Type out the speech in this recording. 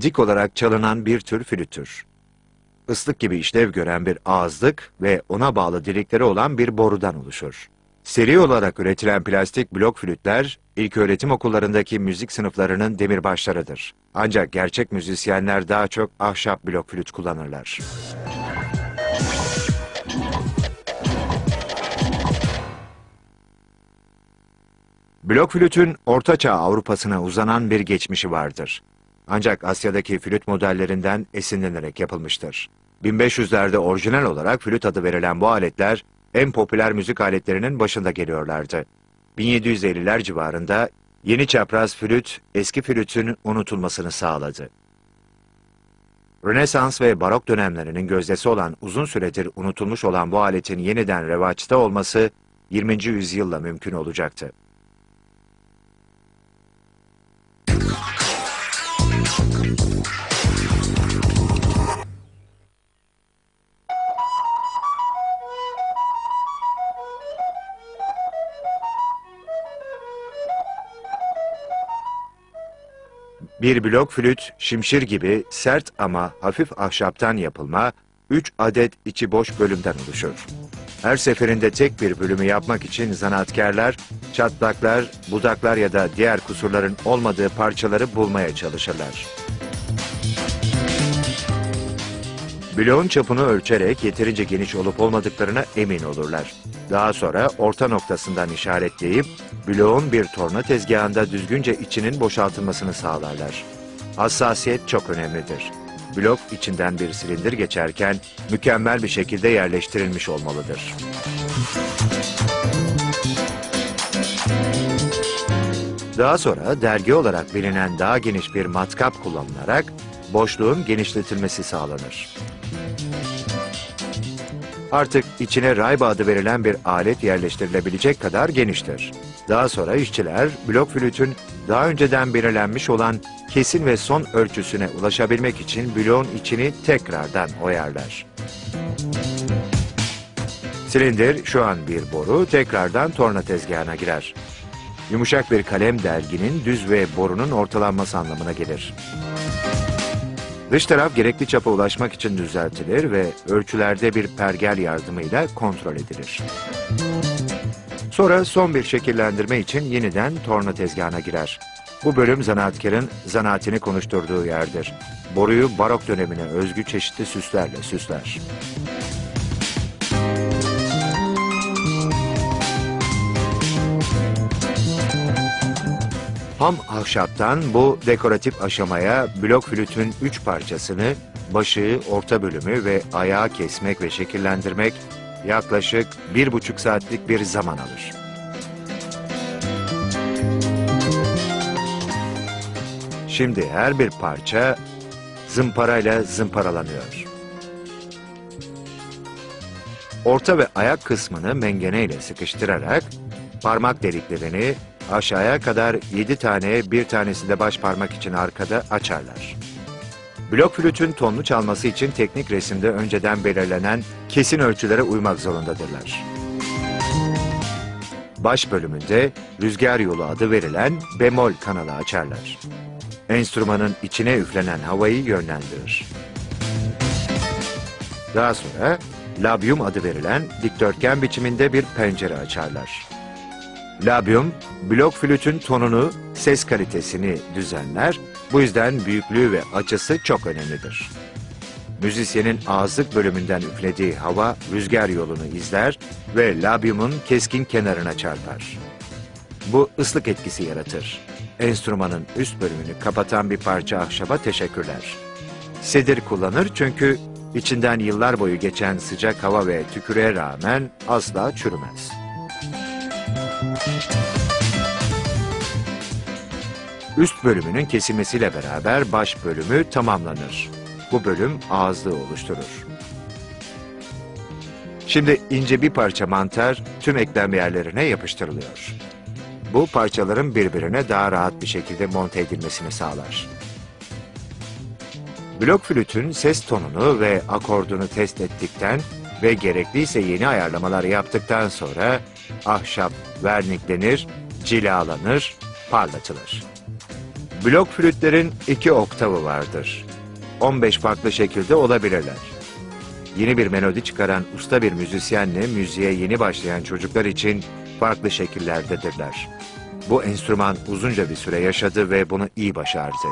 dik olarak çalınan bir tür flüttür. Islık gibi işlev gören bir ağızlık ve ona bağlı delikleri olan bir borudan oluşur. Seri olarak üretilen plastik blok flütler, ilköğretim okullarındaki müzik sınıflarının demirbaşlarıdır. Ancak gerçek müzisyenler daha çok ahşap blok flüt kullanırlar. Blok flütün Ortaçağ Avrupa'sına uzanan bir geçmişi vardır. Ancak Asya'daki flüt modellerinden esinlenerek yapılmıştır. 1500'lerde orijinal olarak flüt adı verilen bu aletler en popüler müzik aletlerinin başında geliyorlardı. 1750'ler civarında yeni çapraz flüt eski flütün unutulmasını sağladı. Rönesans ve Barok dönemlerinin gözdesi olan uzun süredir unutulmuş olan bu aletin yeniden revaçta olması 20. yüzyılla mümkün olacaktı. Bir blok flüt, şimşir gibi sert ama hafif ahşaptan yapılma, 3 adet içi boş bölümden oluşur. Her seferinde tek bir bölümü yapmak için zanaatkarlar, çatlaklar, budaklar ya da diğer kusurların olmadığı parçaları bulmaya çalışırlar. Bloğun çapını ölçerek yeterince geniş olup olmadıklarına emin olurlar. Daha sonra orta noktasından işaretleyip bloğun bir torna tezgahında düzgünce içinin boşaltılmasını sağlarlar. Hassasiyet çok önemlidir. Blok içinden bir silindir geçerken mükemmel bir şekilde yerleştirilmiş olmalıdır. Daha sonra dergi olarak bilinen daha geniş bir matkap kullanılarak boşluğun genişletilmesi sağlanır. Artık içine rayba adı verilen bir alet yerleştirilebilecek kadar geniştir. Daha sonra işçiler blok flütün daha önceden belirlenmiş olan kesin ve son ölçüsüne ulaşabilmek için bloğun içini tekrardan oyarlar. Silindir şu an bir boru tekrardan torna tezgahına girer. Yumuşak bir kalem derginin düz ve borunun ortalanması anlamına gelir. Dış taraf gerekli çapa ulaşmak için düzeltilir ve ölçülerde bir pergel yardımıyla kontrol edilir. Sonra son bir şekillendirme için yeniden torna tezgahına girer. Bu bölüm zanaatkarın zanaatini konuşturduğu yerdir. Boruyu barok dönemine özgü çeşitli süslerle süsler. Ham ahşaptan bu dekoratif aşamaya blok flütün üç parçasını, başı, orta bölümü ve ayağı kesmek ve şekillendirmek yaklaşık bir buçuk saatlik bir zaman alır. Şimdi her bir parça zımparayla zımparalanıyor. Orta ve ayak kısmını mengene ile sıkıştırarak parmak deliklerini aşağıya kadar 7 tane bir tanesi de baş parmak için arkada açarlar. Blok flütün tonlu çalması için teknik resimde önceden belirlenen kesin ölçülere uymak zorundadırlar. Baş bölümünde rüzgar yolu adı verilen bemol kanalı açarlar. Enstrümanın içine üflenen havayı yönlendirir. Daha sonra labium adı verilen dikdörtgen biçiminde bir pencere açarlar. Labium, blok flütün tonunu, ses kalitesini düzenler, bu yüzden büyüklüğü ve açısı çok önemlidir. Müzisyenin ağızlık bölümünden üflediği hava rüzgar yolunu izler ve labiumun keskin kenarına çarpar. Bu ıslık etkisi yaratır. Enstrümanın üst bölümünü kapatan bir parça ahşaba teşekkürler. Sedir kullanır çünkü içinden yıllar boyu geçen sıcak hava ve tükürüğe rağmen asla çürümez. Üst bölümünün kesilmesiyle beraber baş bölümü tamamlanır. Bu bölüm ağızlığı oluşturur. Şimdi ince bir parça mantar tüm eklem yerlerine yapıştırılıyor. Bu parçaların birbirine daha rahat bir şekilde monte edilmesini sağlar. Blok flütün ses tonunu ve akordunu test ettikten ve gerekliyse yeni ayarlamalar yaptıktan sonra ahşap verniklenir, cilalanır, parlatılır. Blok flütlerin iki oktavı vardır. 15 farklı şekilde olabilirler. Yeni bir melodi çıkaran usta bir müzisyenle müziğe yeni başlayan çocuklar için farklı şekillerdedirler. Bu enstrüman uzunca bir süre yaşadı ve bunu iyi başardı.